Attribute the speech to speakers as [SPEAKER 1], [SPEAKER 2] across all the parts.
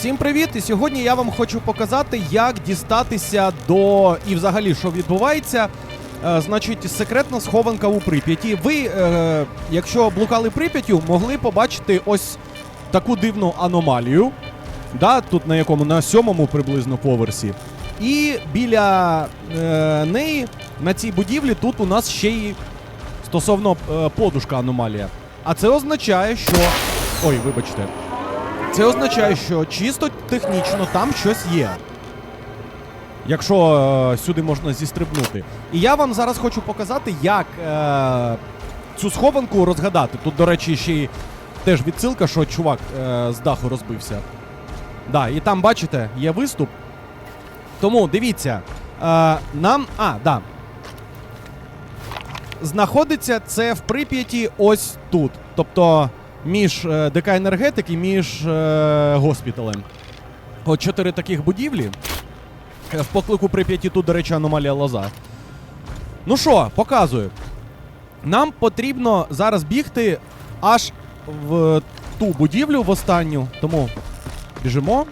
[SPEAKER 1] Всім привіт! І сьогодні я вам хочу показати, як дістатися до і взагалі, що відбувається. Е, значить, секретна схованка у Прип'яті. Ви, е, якщо блукали Прип'яттю, могли побачити ось таку дивну аномалію. Да, тут на якому на сьомому приблизно поверсі. І біля е, неї на цій будівлі тут у нас ще й стосовно е, подушка аномалія. А це означає, що. Ой, вибачте. Це означає, що чисто технічно там щось є. Якщо е, сюди можна зістрибнути. І я вам зараз хочу показати, як е, цю схованку розгадати. Тут, до речі, ще й теж відсилка, що чувак е, з даху розбився. Да, і там, бачите, є виступ. Тому дивіться, е, нам. А, да. Знаходиться це в Прип'яті ось тут. Тобто між е, ДК енергетики, між е, госпіталем. От чотири таких будівлі. Е, В поклику Прип'яті тут, до речі, аномалія лоза. Ну що, показую. Нам потрібно зараз бігти аж в ту будівлю в останню. Тому біжимо.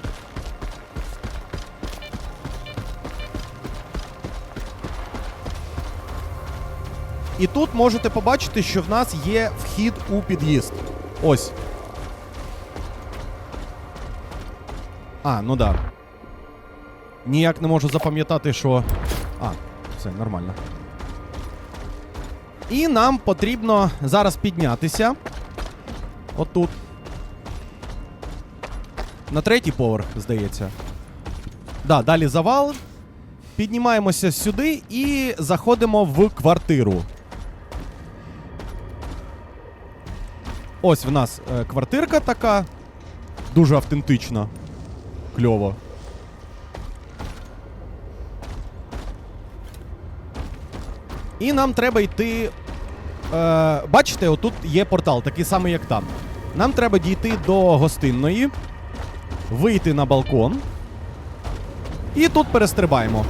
[SPEAKER 1] І тут можете побачити, що в нас є вхід у під'їзд. Ось. А, ну да. Ніяк не можу запам'ятати, що. А, все, нормально. І нам потрібно зараз піднятися. Отут. На третій поверх, здається. Да, далі завал. Піднімаємося сюди і заходимо в квартиру. Ось в нас е, квартирка така. Дуже автентична. Кльово. І нам треба йти. Е, бачите, отут є портал, такий самий, як там. Нам треба дійти до гостинної, вийти на балкон. І тут перестрибаємо.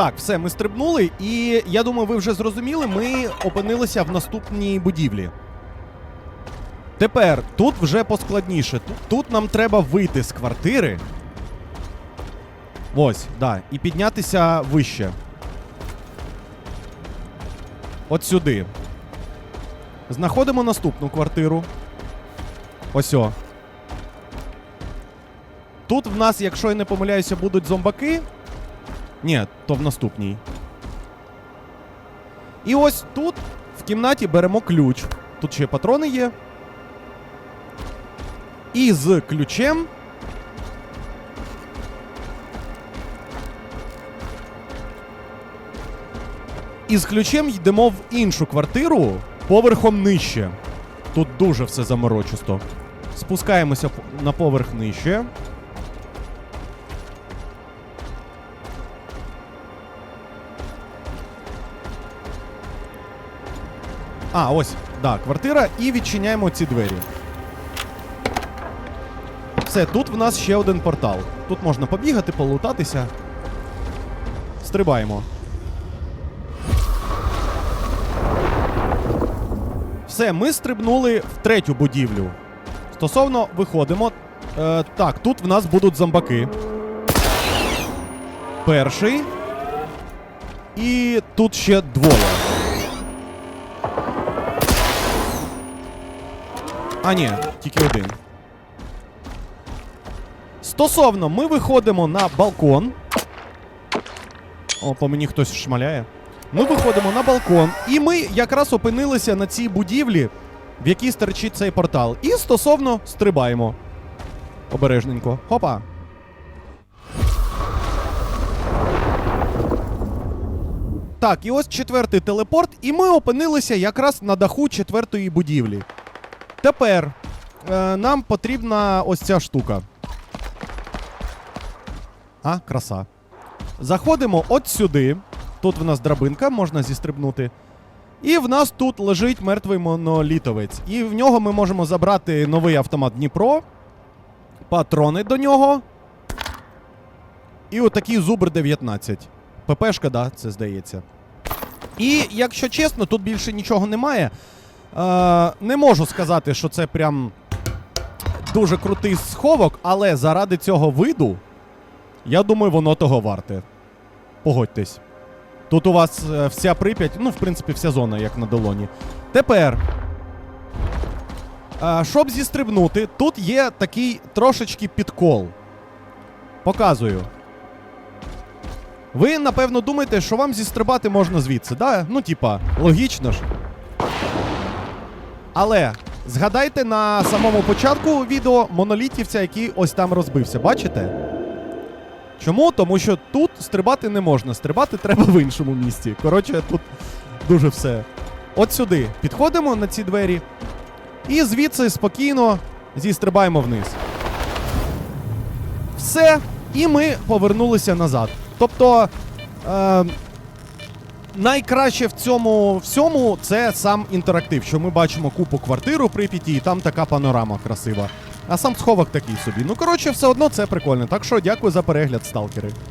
[SPEAKER 1] Так, все, ми стрибнули, і я думаю, ви вже зрозуміли, ми опинилися в наступній будівлі. Тепер тут вже поскладніше. Тут, тут нам треба вийти з квартири. Ось, да, і піднятися вище. От сюди. Знаходимо наступну квартиру. Ось о. Тут в нас, якщо я не помиляюся, будуть зомбаки. Ні, то в наступній. І ось тут в кімнаті беремо ключ. Тут ще патрони є. І з ключем. І з ключем йдемо в іншу квартиру поверхом нижче. Тут дуже все заморочисто. Спускаємося на поверх нижче. А, ось, да, квартира, і відчиняємо ці двері. Все, тут в нас ще один портал. Тут можна побігати, полутатися. Стрибаємо. Все, ми стрибнули в третю будівлю. Стосовно виходимо. Е, так, тут в нас будуть зомбаки. Перший. І тут ще двоє. А, ні, тільки один. Стосовно, ми виходимо на балкон. О, по мені хтось шмаляє. Ми виходимо на балкон, і ми якраз опинилися на цій будівлі, в якій стерчить цей портал. І стосовно стрибаємо. Обережненько. Хопа. Так, і ось четвертий телепорт, і ми опинилися якраз на даху четвертої будівлі. Тепер е, нам потрібна ось ця штука. А, краса. Заходимо от сюди. Тут в нас драбинка, можна зістрибнути. І в нас тут лежить мертвий монолітовець. І в нього ми можемо забрати новий автомат Дніпро, патрони до нього. І отакий зубр 19. ППшка, да, це здається. І якщо чесно, тут більше нічого немає. Е, не можу сказати, що це прям дуже крутий сховок, але заради цього виду, я думаю, воно того варте. Погодьтесь. Тут у вас е, вся Прип'ять, ну, в принципі, вся зона, як на долоні. Тепер. е, щоб зістрибнути, тут є такий трошечки підкол. Показую. Ви, напевно, думаєте, що вам зістрибати можна звідси, да? Ну, типа, логічно ж. Але згадайте на самому початку відео монолітівця, який ось там розбився. Бачите? Чому? Тому що тут стрибати не можна. Стрибати треба в іншому місці. Коротше, тут дуже все. От сюди. Підходимо на ці двері. І звідси спокійно зістрибаємо вниз. Все. І ми повернулися назад. Тобто. Е, найкраще в цьому всьому це сам інтерактив, що ми бачимо купу квартир у Прип'яті, і там така панорама красива. А сам сховок такий собі. Ну коротше, все одно це прикольно. Так що дякую за перегляд, сталкери.